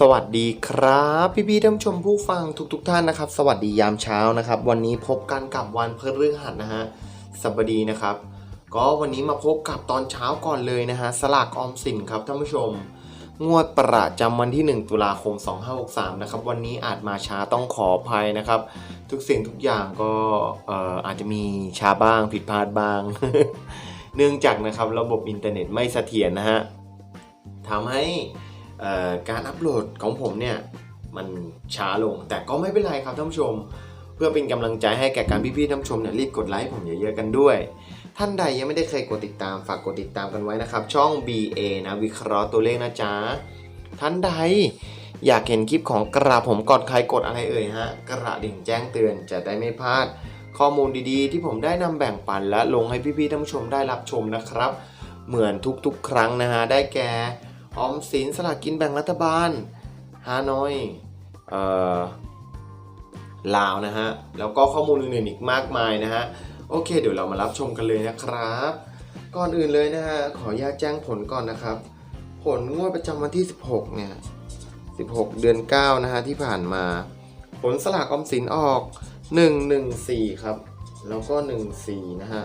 สวัสดีครับ พี่พี่ๆท่านผู้ชมผู้ฟังทุกทท่านนะครับ สวัสดียามเช้านะครับ วันนี้พบกันกับวันพฤหัสนะฮะสบดีนะครับ ก็วันนี้มาพบกับตอนเช้าก่อนเลยนะฮะสลากออมสินครับท่านผู้ชม งวดประจำวันที่ 1 ตุลาคม 2563 นะครับ วันนี้อาจมาช้าต้องขออภัยนะครับ ทุกสิ่งทุกอย่างก็ออาจจะมีช้าบ้างผิดพลาดบ้าง เนื่องจากนะครับระบบอินเทอร์เน็ตไม่เสถียรนะฮะทำให้ การอัปโหลดของผมเนี่ยมันช้าลง แต่ก็ไม่เป็นไรครับท่านผู้ชม เพื่อเป็นกำลังใจให้แก่การพี่ๆท่านผู้ชมเนี่ยรีบกดไลค์ผมเยอะๆกันด้วย ท่านใดยังไม่ได้เคยกดติดตามฝากกดติดตามกันไว้นะครับ ช่อง BA นะวิเคราะห์ตัวเลขนะจ๊ะท่านใดอยากเห็นคลิปของกระผมก่อนใครกดอะไรเอ่ยฮะกระดิ่งแจ้งเตือนจะได้ไม่พลาด ข้อมูลดีๆ ที่ผมได้นำแบ่งปันและลงให้พี่ๆท่านผู้ชมได้รับชมนะครับ เหมือนทุกๆ ครั้งนะฮะได้แก่ ออมสินสลากกินแบ่งรัฐบาลฮานอยเอ่อลาวนะฮะ แล้วก็ข้อมูลอื่นๆอีกมากมายนะฮะ โอเค เดี๋ยวเรามารับชมกันเลยนะครับ ก่อนอื่นเลยนะฮะ ขออนุญาตแจ้งผลก่อนนะครับ ผลงวดประจำวันที่ 16 เนี่ย 16 เดือน 9 นะฮะ ที่ผ่านมา ผลสลากออมสินออก 114 ครับ แล้วก็ 14 นะฮะ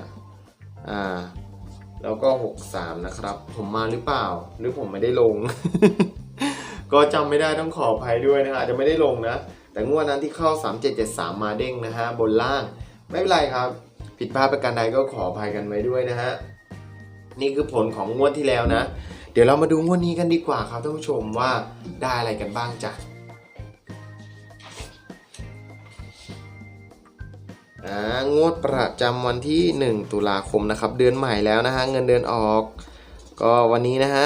แล้วก็ 63 นะครับ ผมมาหรือเปล่า หรือผมไม่ได้ลง ก็จำไม่ได้ต้องขออภัยด้วยนะฮะอาจจะไม่ได้ลงนะ แต่งวดนั้นที่เข้า 3773 มาเด้งนะฮะบนล่าง ไม่เป็นไรครับ ผิดพลาดประการใดก็ขออภัยกันไว้ด้วยนะฮะ นี่คือผลของงวดที่แล้วนะ เดี๋ยวเรามาดูงวดนี้กันดีกว่าครับท่านผู้ชมว่าได้อะไรกันบ้างจ้ะ งวดประจำวันที่ 1 ตุลาคมนะครับ เดือนใหม่แล้วนะฮะเงินเดือนออก ก็วันนี้นะฮะ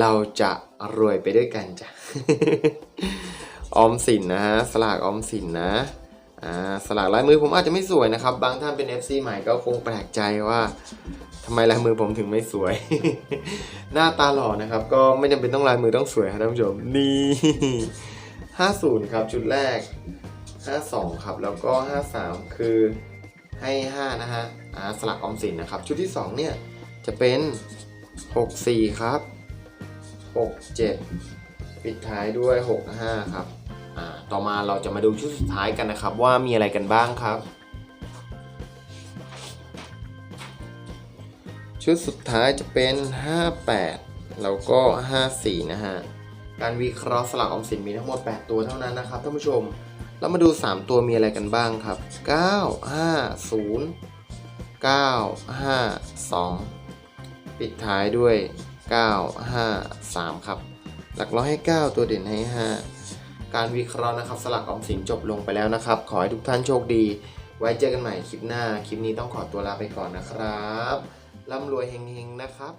เราจะรวยไปด้วยกันจ้ะออมสินนะฮะสลากออมสินนะอ่าสลากลายมือผมอาจจะไม่สวยนะครับ บางท่านเป็น FC ใหม่ก็คงแปลกใจว่าทำไมลายมือผมถึงไม่สวย หน้าตาหล่อนะครับ ก็ไม่จำเป็นต้องลายมือต้องสวยครับท่านผู้ชมนี่50 ครับชุดแรก 52 ครับ แล้วก็ 53 คือให้ 5 นะฮะอ่าสลักออมสินนะครับ ชุดที่ 2 เนี่ย จะเป็น 64 ครับ 67 ปิดท้ายด้วย 65 ครับอ่าต่อมาเราจะมาดูชุดสุดท้ายกันนะครับ ว่ามีอะไรกันบ้างครับ ชุดสุดท้ายจะเป็น 58 แล้วก็ 54 นะฮะการวิเคราะห์สลักออมสินมีทั้งหมด 8 ตัวเท่านั้นนะครับท่านผู้ชม เรามาดู 3 ตัวมีอะไรกันบ้างครับ 9 5 0 9 5 2 ปิดท้ายด้วย 9 5 3 ครับ หลักร้อยให้ 9 ตัวเด่นให้ 5 การวิเคราะห์นะครับสลักออมสินจบลงไปแล้วนะครับ ขอให้ทุกท่านโชคดี ไว้เจอกันใหม่คลิปหน้า คลิปนี้ต้องขอตัวลาไปก่อนนะครับร่ำรวยเฮงๆนะครับ